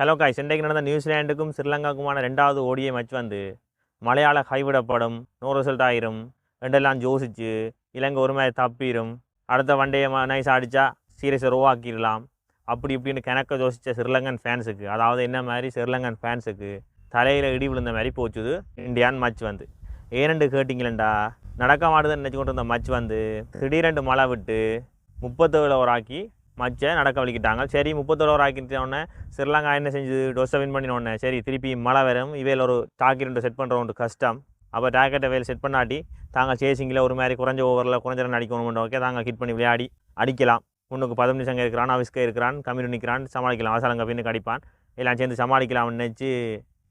Hello guys இன்றைக்கு நடந்த நியூசிலாண்டுக்கும் ஸ்ரீலங்காவுக்குமான ரெண்டாவது ஓடிய மேட்ச் வந்து மலையாள கைவிடப்படும். நோ ரிசல்ட் ஆயிரும். ரெண்டெல்லாம் ஜோசிச்சு இலங்கை ஒரு மேட்ச் தப்பிடும் அடுத்த வண்டையை நைஸ் அடித்தா சீரியஸை ரோவாக்கிடலாம் அப்படி இப்படின்னு கணக்க ஜோசித்த ஸ்ரீலங்கன் ஃபேன்ஸுக்கு அதாவது என்ன மாதிரி ஸ்ரீலங்கன் ஃபேன்ஸுக்கு தலையில் இடி விழுந்த மாதிரி போச்சுது இந்தியான் மேட்ச் வந்து. ஏனெண்டு கேட்டிங்களேண்டா? நடக்க மாட்டுதுன்னு நினச்சி கொண்டு இருந்த மேட்ச் வந்து திடீரெண்டு மழை விட்டு முப்பத்தேழு ஓவர் ஆக்கி மச்சை நடக்க வலிக்கிட்டாங்க. சரி முப்பத்தோரு ஓவர் ஆக்கிட்டோடனே ஸ்ரீலங்கா என்ன செஞ்சு? டொஸ்ஸை வின் பண்ணினோடனே சரி திருப்பி மழை வரும். இவையில் ஒரு டாக்கெட் செட் பண்ணுற ஒன்று கஷ்டம். அப்போ டாக்கெட்டை வேலை செட் பண்ணாட்டி தாங்க சேசிங்கில் ஒரு மாதிரி குறைஞ்ச ஓவரில் குறைஞ்ச ரன் அடிக்கணும் ஓகே தாங்க ஹிட் பண்ணி விளையாடி அடிக்கலாம். முன்னுக்கு பதினஞ்சு நிமிஷம் இருக்கிறான் அவிஸ்கே இருக்கிறான் கம்யூனி நிற்கிறான் சமாளிக்கலாம். அவசரங்க பின்னுக்கு அடிப்பான் எல்லாம் சேர்ந்து சமாளிக்கலாம்னு நினச்சி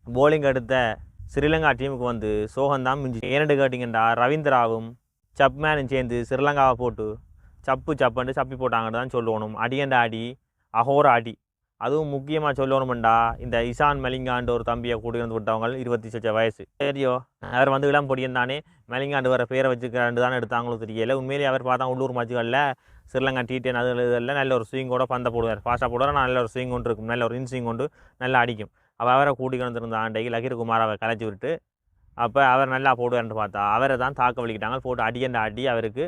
போலிங் எடுத்த ஸ்ரீலங்கா டீமுக்கு வந்து சோகந்தான் மிஞ்சி ஏனெண்டு கேட்டிங்கண்டா ரவீந்திராவும் சப்மேனும் சேர்ந்து ஸ்ரீலங்காவை போட்டு சப்பு சப்புன்னு சப்பி போட்டாங்கன்னு தான் சொல்லணும். அடியண்ட அடி அகோர அடி. அதுவும் முக்கியமாக சொல்லணும்டா இந்த இசான் மெலிங்காண்டு ஒரு தம்பியை கூட்டிகிட்டு வந்து விட்டவங்க இருபத்தி சொச்ச வயசு. சரியோ அவர் வந்து இளம் பொடியன் தானே. மெலிங்காண்டு வர பேரை வச்சுக்கிறாண்டு தானே எடுத்தாங்களோ தெரியல. உண்மையிலேயே அவர் பார்த்தா உள்ளூர் மேட்சுகளில் ஸ்ரீலங்கா டி அது இதெல்லாம் நல்ல ஒரு ஸ்விங்கோட பந்த போடுவார். ஃபாஸ்ட்டாக போடுவார். நல்ல ஒரு ஸ்விங் கொண்டு இருக்கும். நல்ல ஒரு இன்ஸ்விங் கொண்டு நல்லா அடிக்கும். அவள் அவரை கூட்டிகிட்டு வந்திருந்த ஆண்டைக்கு லக்கீர் குமார் அவரை கலைச்சி விட்டு அப்போ அவர் நல்லா போடுவார்னு பார்த்தா அவரை தான் தாக்க வலிக்கிட்டாங்க. போட்டு அடியண்ட அடி அவருக்கு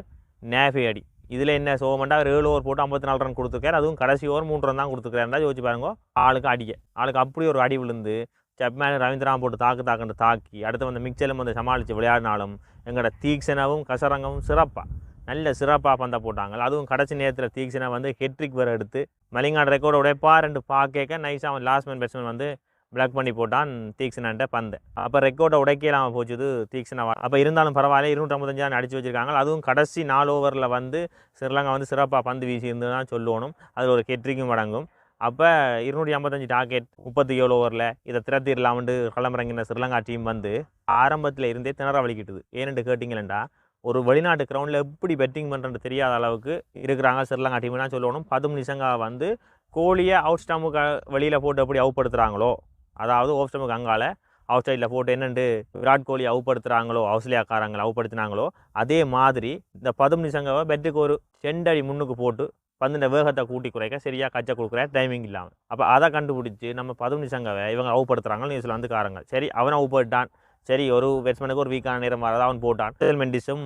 நேஃபி அடி. இதில் என்ன சோமண்டா ஒரு ஏழு ஓவர் போட்டு ஐம்பத்தி நாலு ரன் கொடுத்துருக்காரு. அதுவும் கடைசி ஓவர் மூன்று ரன் தான் கொடுத்துருக்காருந்தா யோசிச்சு பாருங்க. ஆளுக்கு அடிக்க. ஆளுக்கு அப்படி ஒரு அடி விழுந்து செப்மேன் ரவீந்திராம் போட்டு தாக்கு தாக்குன்னு தாக்கி அடுத்து வந்து மிக்சலும் வந்து சமாளித்து விளையாடினாலும் எங்களோட தீக்ஷனாவும் கசரங்கமும் சிறப்பாக நல்ல சிறப்பாக பந்த போட்டாங்க. அதுவும் கடைசி நேரத்தில் தீக்ஷனா வந்து ஹெட்ரிக் வேறு எடுத்து மலிங்காடு ரெக்கார்டு உடைப்பா ரெண்டு பார்க்க நைஸாக அவன் லாஸ்ட் மேன் பேட்ஸ்மேன் வந்து பிளாக் பண்ணி போட்டான் தீக்ஷனான்ட்ட பந்து. அப்போ ரெக்கார்டை உடைக்கலாம் போச்சுது தீக்ஷனா அப்போ இருந்தாலும் பரவாயில்ல இருநூற்றம்பத்தஞ்சு ரன் அடிச்சு வச்சிருக்காங்க. அதுவும் கடைசி நாலு ஓவரில் வந்து ஸ்ரீலங்கா வந்து சிறப்பாக பந்து வீசியிருந்து தான் சொல்லணும். அதில் ஒரு கெட்ரிக்கும் அடங்கும். அப்போ இருநூற்றி ஐம்பத்தஞ்சு டார்கெட் முப்பத்தி ஏழு ஓவரில் இதை திறத்திடலாம்னு களமிறங்கின ஸ்ரீலங்கா டீம் வந்து ஆரம்பத்தில் இருந்தே திணற வலிக்கிட்டுது. ஏன்னு கேட்டிங்களேண்டா ஒரு வெளிநாட்டு கிரவுண்டில் எப்படி பெட்டிங் பண்ணுறது தெரியாத அளவுக்கு இருக்கிறாங்க ஸ்ரீலங்கா டீம்னா சொல்லணும். பதும் நிசங்கா வந்து கோழியை அவுட் ஸ்டாம்புக்கு வெளியில் போட்டு எப்படி அவுப்படுத்துகிறாங்களோ அதாவது ஓஃப் ஸ்டம்புக்கு அங்கால அவுட் சைடில் போட்டு என்னென்று விராட் கோலி அவுப்படுத்துகிறாங்களோ ஆஸ்திரேலியாக்காரங்களை அவுப்படுத்தினாங்களோ அதே மாதிரி இந்த பதும் நிசங்கவை பெட்டுக்கு ஒரு செண்டடி முன்னுக்கு போட்டு பந்தின வேகத்தை கூட்டி குறைக்க சரியாக கச்சை கொடுக்குற டைமிங் இல்லாமல் அப்போ அதை கண்டுபிடிச்சி நம்ம பதும் நிசங்கவை இவங்க அவுப்படுத்துகிறாங்க காரங்கள் சரி அவனை அவுப்பட்டான் சரி ஒரு பேட்ஸ்மேனுக்கு ஒரு வீக்கான நேரம் வரதான் அவன் போட்டான். குசல் மெண்டிஸும்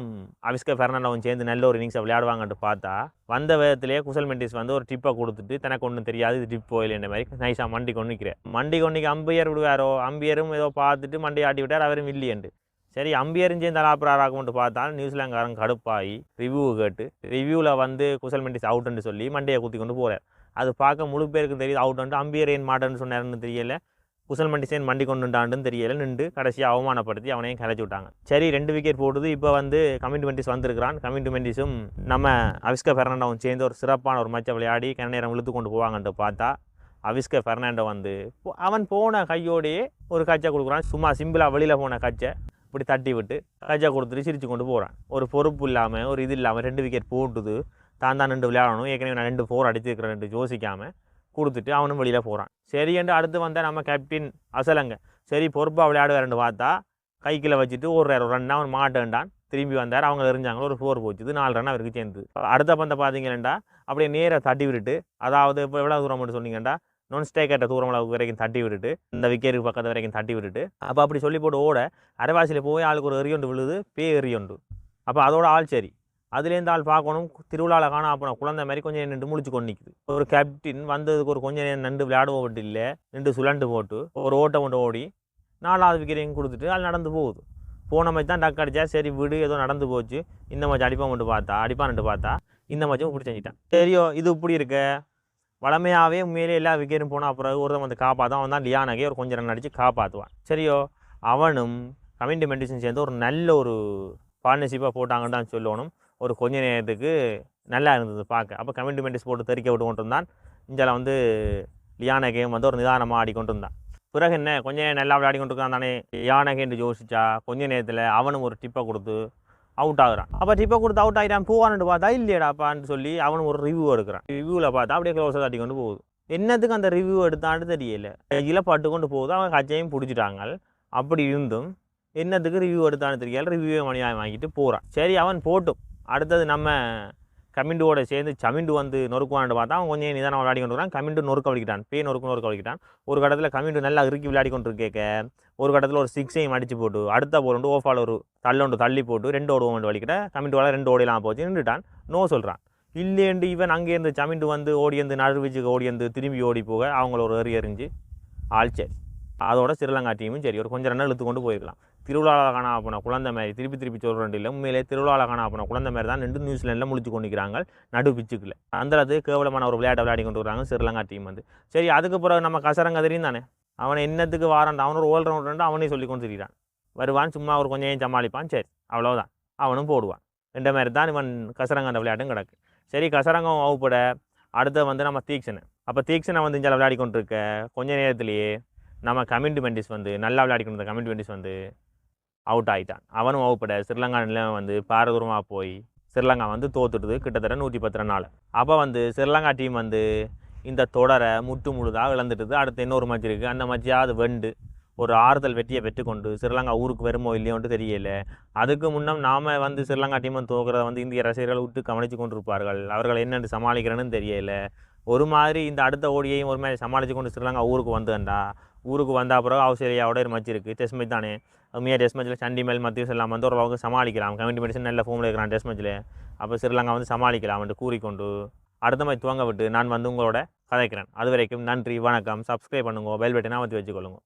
அவிஸ்கர் ஃபெர்னாண்டோவும் சேர்ந்து நல்ல ஒரு இன்னிங்ஸை விளையாடுவாங்கன்ட்டு பார்த்தா வந்த விதத்திலேயே குசல் மெண்டிஸ் வந்து ஒரு டிப்பை கொடுத்துட்டு தனக்கு ஒன்றும் தெரியாது இது டிப் போயில்ன்ற மாதிரி நைஸாக மண்டி கொண்டு நிற்கிறேன் மண்டி கொண்டிக்கு அம்பியர் விடுவாரோ? அம்பியரும் ஏதோ பார்த்துட்டு மண்டி ஆட்டி விட்டார் அவரும் இல்லையண்டு சரி அம்பியரும் சேர்ந்து அலாப்புறாராகும்ட்டு பார்த்தா நியூசிலாந்துக்காரன் கடுப்பாகி ரிவ்யூ கேட்டு ரிவ்யூவில் வந்து குசல் மெண்டிஸ் அவுட்டுன்னு சொல்லி மண்டையை குத்தி கொண்டு போகிறார் அது பார்க்க முழு பேருக்கு தெரியுது அவுட்டுன்ட்டு அம்பியர் ஏன் மாட்டேன்னு சொன்னார்னு தெரியல. குசல் மண்டிசேன் மண்டி கொண்டுண்டாண்டுன்னு தெரியல. நின்று கடைசியாக அவமானப்படுத்தி அவனையும் கலைச்சி விட்டாங்க சரி ரெண்டு விக்கெட் போடுது. இப்போ வந்து கமிண்ட் மெண்டிஸ் வந்திருக்கிறான். கமிண்ட் மெண்டிஸும் நம்ம அவிஸ்க ஃபெர்னாண்டோவும் சேர்ந்து ஒரு சிறப்பான ஒரு மேட்சை விளையாடி கன நேரம் இழுத்து கொண்டு போவாங்கன்ட்டு பார்த்தா அவிஸ்க ஃபெர்னாண்டோ வந்து போ- அவன் போன கையோடையே ஒரு கச்சை கொடுக்குறான். சும்மா சிம்பிளாக வெளியில் போன கச்சை இப்படி தட்டி விட்டு கச்சை கொடுத்துட்டு சிரித்து கொண்டு போகிறான் ஒரு பொறுப்பு இல்லாமல் ஒரு இது இல்லாமல் ரெண்டு விக்கெட் போட்டுது. தான் தான் ரெண்டு விளையாடணும். ஏற்கனவே நான் ரெண்டு ஃபோர் அடிச்சிருக்கிறேன் ரெண்டு யோசிக்காமல் கொடுத்துட்டு அவனும் வெளியில் போகிறான் சரிண்டு அடுத்து வந்தால் நம்ம கேப்டன் அசலங்க சரி பொறுப்பாக விளையாடுவாருன்னு பார்த்தா கைக்கில் வச்சுட்டு ஒரு ரன் அவன் மாட்டேன்டான். திரும்பி வந்தார் அவங்க எரிஞ்சாங்களோ ஒரு ஃபோர் போச்சுது நாலு ரன் அவருக்கு சேர்ந்து அடுத்த பந்தை பார்த்தீங்கன்னா அப்படியே நேராக தட்டி விட்டுட்டு அதாவது இப்போ எவ்வளோ தூரம் மட்டும் சொன்னீங்கன்னா நான் ஸ்டேக்கட்ட தூரம் அளவுக்கு வரைக்கும் தட்டி விட்டுட்டு இந்த விக்கெட்டுக்கு பக்கத்து வரைக்கும் தட்டி விட்டுட்டு அப்போ அப்படி சொல்லி போட்டு ஓட அரைவாசியில் போய் ஆளுக்கு ஒரு எரியொண்டு விழுது பே எறியொண்டு. அப்போ அதோட ஆள் சரி. அதுலேருந்து ஆள் பார்க்கணும். திருவிழாவில் காணா அப்போ குழந்தை மாதிரி கொஞ்சம் நின்று முழிச்சு கொண்டு நிற்குது ஒரு கேப்டன் வந்ததுக்கு ஒரு கொஞ்சம் நேரம் நண்டு விளையாடுவோம் இல்லை நின்று சுழண்டு போட்டு ஒரு ஓட்டம் கொண்டு ஓடி நாலாவது விக்கெட்டையும் கொடுத்துட்டு அது நடந்து போகுது. போன மாதிரி தான் டக்கு அடிச்சா சரி விடு ஏதோ நடந்து போச்சு. இந்த மாதிரி அடிப்பான் கொண்டு பார்த்தா அடிப்பான்ட்டு பார்த்தா இந்த மாதிரி இப்படி செஞ்சிட்டான். சரியோ இது இப்படி இருக்க? வளமையாகவே உண்மையிலே எல்லா விக்கெட்டும் போனால் அப்புறம் ஒருத்தன் வந்து காப்பாற்றும் அவன் தான் லியானகே ஒரு கொஞ்சம் ரன் அடித்து காப்பாற்றுவான் சரியோ அவனும் கமிட்டி மெண்டிஷன் சேர்ந்து ஒரு நல்ல ஒரு பார்ட்னர்ஷிப்பாக போட்டாங்கன்னு தான் சொல்லணும். ஒரு கொஞ்ச நேரத்துக்கு நல்லா இருந்தது பார்க்க. அப்போ கமெண்ட் மெண்டிஸ் போட்டு தெறிக்க விட்டு கொண்டு இருந்தான் இஞ்சால வந்து லியான கேம் வந்து ஒரு நிதானமாக ஆடிக்கொண்டு இருந்தான் பிறகு என்ன? கொஞ்ச நேரம் நல்லா விளையாடி கொண்டு இருக்கான் தானே லியானகேன்னு யோசிச்சா கொஞ்ச நேரத்தில் அவனும் ஒரு டிப்பை கொடுத்து அவுட் ஆகுறான். அப்போ டிப்பை கொடுத்து அவுட் ஆகிட்டான் போவான்னு பார்த்தா இல்லையடாப்பான்னு சொல்லி அவனும் ஒரு ரிவ்யூ எடுக்கிறான். ரிவ்யூவில் பார்த்தா அப்படியே க்ளோஸாக தட்டி கொண்டு போகுது. என்னத்துக்கு அந்த ரிவ்யூ எடுத்தான்னு தெரியல. இதில் பட்டு கொண்டு போகுது. அவன் கச்சையும் பிடிச்சிட்டாங்க. அப்படி இருந்தும் என்னத்துக்கு ரிவ்யூ எடுத்தான்னு தெரியல. ரிவ்யூவை மணியாக வாங்கிட்டு போகிறான் சரி அவன் போட்டும். அடுத்தது நம்ம கமிண்டுவோட சேர்ந்து சமிண்டு வந்து நொறுக்குவான்னு பார்த்தா அவன் கொஞ்சம் நிதானம் விளையாடி கொண்டு கமிண்டு நொறுக்க வலிக்கிட்டான். பே நொறுக்கு நொறுக்க வலிக்கிட்டான். ஒரு கட்டத்தில் கமிண்டு நல்லா இறுக்கி விளையாடி கொண்டு கேட்க ஒரு கட்டத்தில் ஒரு சிக்ஸையும் அடித்து போட்டு அடுத்த போல் ஒன்று ஓஃபால் ஒரு தள்ளொண்டு தள்ளி போட்டு ரெண்டு ஓடுவோம் வந்து வலிக்கிட்ட கமிண்டு வாழ ரெண்டு ஓடிலாம் போச்சு நின்றுட்டான். நோ சொல்கிறான் இல்லையண்டு இவன் அங்கேருந்து சமிண்டு வந்து ஓடி வந்து ஓடியந்து திரும்பி ஓடி போக அவங்கள ஒரு எறி எறிஞ்சு ஆள் சரி. அதோட ஸ்ரீலங்கா டீமும் சரி ஒரு கொஞ்சம் ரன் இழுத்து கொண்டு போயிருக்கலாம். திருவிழாவில் காணா போன குழந்தை மாதிரி திருப்பி திருப்பி சொல்கிறேன் இல்லை. உண்மையிலே திருவிழாவில் காணா போன குழந்தை மாதிரி தான் நின்று நியூசிலாண்டில் முடிச்சு கொண்டிருக்கிறாங்க. நடு பிச்சுக்கில் அந்த அளவுக்கு கேவலமான ஒரு விளையாட்டை விளையாடி கொண்டு வராங்க ஸ்ரீலங்கா டீம் வந்து. சரி அதுக்கு பிறகு நம்ம கசரங்க தெரியும் தானே? அவனை என்னத்துக்கு வாரான்? அவனோட ஒரு ஓல் ரவுண்டர் அவனே சொல்லி கொண்டு திரிகிறான் வருவான் சும்மா ஒரு கொஞ்சம் சமாளிப்பான். சரி அவ்வளோதான் அவனும் போடுவான். இந்த மாதிரி தான் இவன் கசரங்க அந்த விளையாட்டும் கிடக்கு. சரி கசரங்கம் வகுப்பட அடுத்த வந்து நம்ம தீக்ஷனை அப்போ தீக்ஷனை வந்து இஞ்சால் விளையாடி கொண்டிருக்க கொஞ்ச நேரத்திலேயே நம்ம கமிண்ட் வந்து நல்லா விளையாடி கொண்டிருந்த கமிண்ட் வந்து அவுட் ஆகிட்டான் அவனும் வகுப்பட ஸ்ரீலங்கா நிலையம் வந்து பாரதூரமாக போய் ஸ்ரீலங்கா வந்து தோத்துட்டுது கிட்டத்தட்ட நூற்றி பத்து ரன்னால் அப்போ வந்து ஸ்ரீலங்கா டீம் வந்து இந்த தொடரை முட்டு முழுதாக இழந்துட்டுது. அடுத்து இன்னொரு மச்சி இருக்குது அந்த மச்சியாவது வெண்டு ஒரு ஆறுதல் வெற்றியை பெற்றுக்கொண்டு ஸ்ரீலங்கா ஊருக்கு வருமோ இல்லையோன்ட்டு தெரியல. அதுக்கு முன்னம் நாம் வந்து ஸ்ரீலங்கா டீமை தோக்கிறத வந்து இந்திய ரசிகர்கள் விட்டு கவனித்து கொண்டிருப்பார்கள். அவர்கள் என்னென்று சமாளிக்கிறேன்னு தெரியல. ஒரு மாதிரி இந்த அடுத்த ஓடியையும் ஒரு மாதிரி சமாளித்து கொண்டு ஸ்ரீலங்கா ஊருக்கு வந்துண்டா ஊருக்கு வந்த பிறகு ஆஸ்திரேலியாவோட ஒரு மச்சு இருக்குது டெஸ்ட் மேட்ச் தானே. உண்மையாக டெஸ்ட் மேட்ச்சில் சண்டி மேல் மத்திய எல்லாம் வந்து ஓரளவுக்கு சமாளிக்கலாம். கமிட்டி மெடிசன் நல்ல ஃபோமில் இருக்கிறான் டெஸ்ட் மேட்ச்சில் அப்போ ஸ்ரீலங்கா வந்து சமாளிக்கலாம் என்று கூறிக்கொண்டு அடுத்த மாதிரி துவங்க விட்டு நான் வந்து உங்களோட கதைக்கிறேன். அது வரைக்கும் நன்றி வணக்கம். சப்ஸ்கிரைப் பண்ணுங்க பெல் பட்டனை அமர்த்தி வச்சுக்கொள்ளுங்க.